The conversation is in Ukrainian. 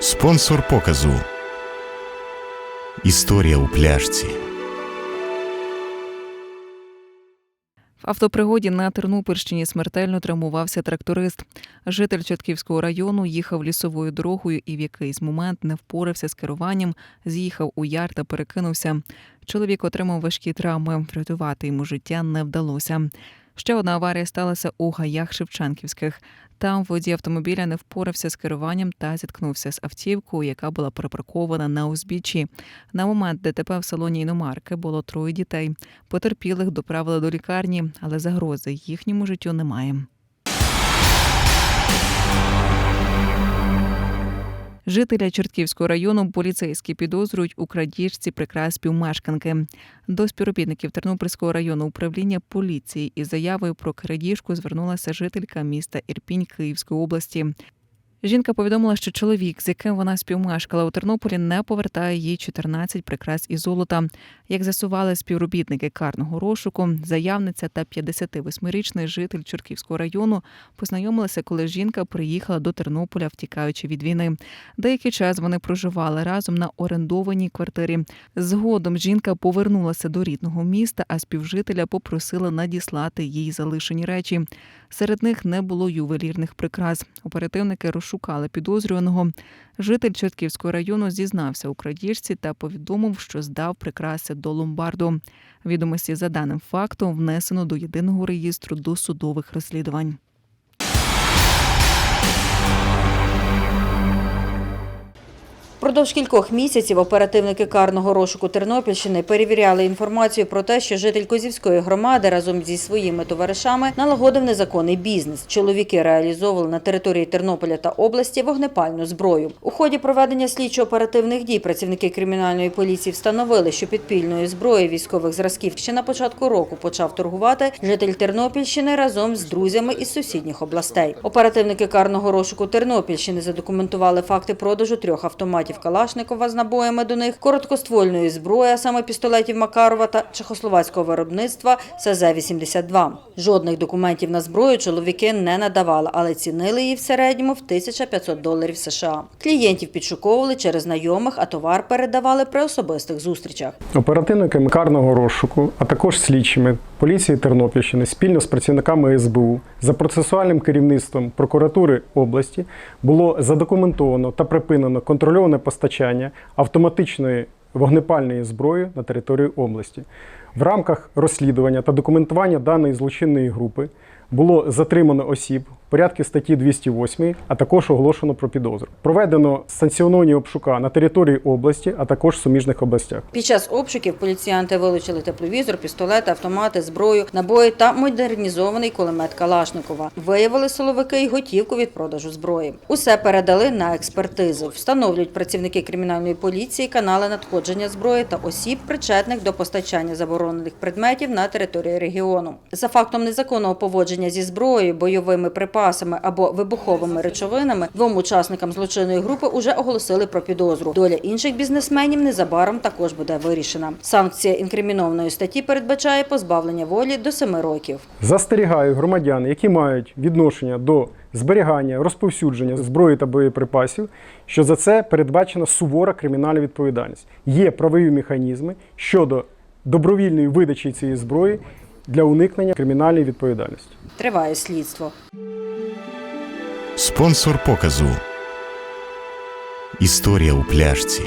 Спонсор показу. Історія у пляшці. В автопригоді на Тернопільщині смертельно травмувався тракторист. Житель Чортківського району їхав лісовою дорогою і в якийсь момент не впорався з керуванням, з'їхав у яр та перекинувся. Чоловік отримав важкі травми. Врятувати йому життя не вдалося. Ще одна аварія сталася у гаях Шевченківських. Там водій автомобіля не впорався з керуванням та зіткнувся з автівкою, яка була припаркована на узбіччі. На момент ДТП в салоні іномарки було троє дітей. Потерпілих доправили до лікарні, але загрози їхньому життю немає. Жителя Чортківського району поліцейські підозрюють у крадіжці прикрас співмешканки. До співробітників Тернопільського району управління поліції із заявою про крадіжку звернулася жителька міста Ірпінь Київської області. Жінка повідомила, що чоловік, з яким вона співмешкала у Тернополі, не повертає їй 14 прикрас із золота. Як з'ясували співробітники карного розшуку, заявниця та 58-річний житель Чортківського району познайомилися, коли жінка приїхала до Тернополя, втікаючи від війни. Деякий час вони проживали разом на орендованій квартирі. Згодом жінка повернулася до рідного міста, а співжителя попросила надіслати їй залишені речі. Серед них не було ювелірних прикрас. Оперативники розшукали підозрюваного. Житель Чортківського району зізнався у крадіжці та повідомив, що здав прикраси до ломбарду. Відомості за даним фактом внесено до єдиного реєстру досудових розслідувань. Продовж кількох місяців оперативники карного розшуку Тернопільщини перевіряли інформацію про те, що житель Козівської громади разом зі своїми товаришами налагодив незаконний бізнес. Чоловіки реалізовували на території Тернополя та області вогнепальну зброю. У ході проведення слідчо-оперативних дій працівники кримінальної поліції встановили, що підпільною зброєю військових зразків ще на початку року почав торгувати житель Тернопільщини разом з друзями із сусідніх областей. Оперативники карного розшуку Тернопільщини задокументували факти продажу трьох автоматів Калашникова з набоями до них, короткоствольної зброї, саме пістолетів Макарова та чехословацького виробництва СЗ-82. Жодних документів на зброю чоловіки не надавали, але цінили її в середньому в 1500 доларів США. Клієнтів підшуковували через знайомих, а товар передавали при особистих зустрічах. Оперативниками карного розшуку, а також слідчими поліції Тернопільщини спільно з працівниками СБУ за процесуальним керівництвом прокуратури області було задокументовано та припинено контрольоване постачання автоматичної вогнепальної зброї на територію області. В рамках розслідування та документування даної злочинної групи було затримано осіб в порядку статті 208, а також оголошено про підозру. Проведено санкціоновані обшука на території області, а також суміжних областях. Під час обшуків поліціянти вилучили тепловізор, пістолети, автомати, зброю, набої та модернізований кулемет Калашникова. Виявили силовики й готівку від продажу зброї. Усе передали на експертизу. Встановлюють працівники кримінальної поліції канали надходження зброї та осіб, причетних до постачання заборонених предметів на території регіону. За фактом незаконного поводження зі зброєю, бойовими припасами або вибуховими речовинами двом учасникам злочинної групи уже оголосили про підозру. Доля інших бізнесменів незабаром також буде вирішена. Санкція інкримінованої статті передбачає позбавлення волі до семи років. Застерігаю громадян, які мають відношення до зберігання, розповсюдження зброї та боєприпасів, що за це передбачена сувора кримінальна відповідальність. Є правові механізми щодо добровільної видачі цієї зброї для уникнення кримінальної відповідальності. Триває слідство. Спонсор показу. Історія у пляшці.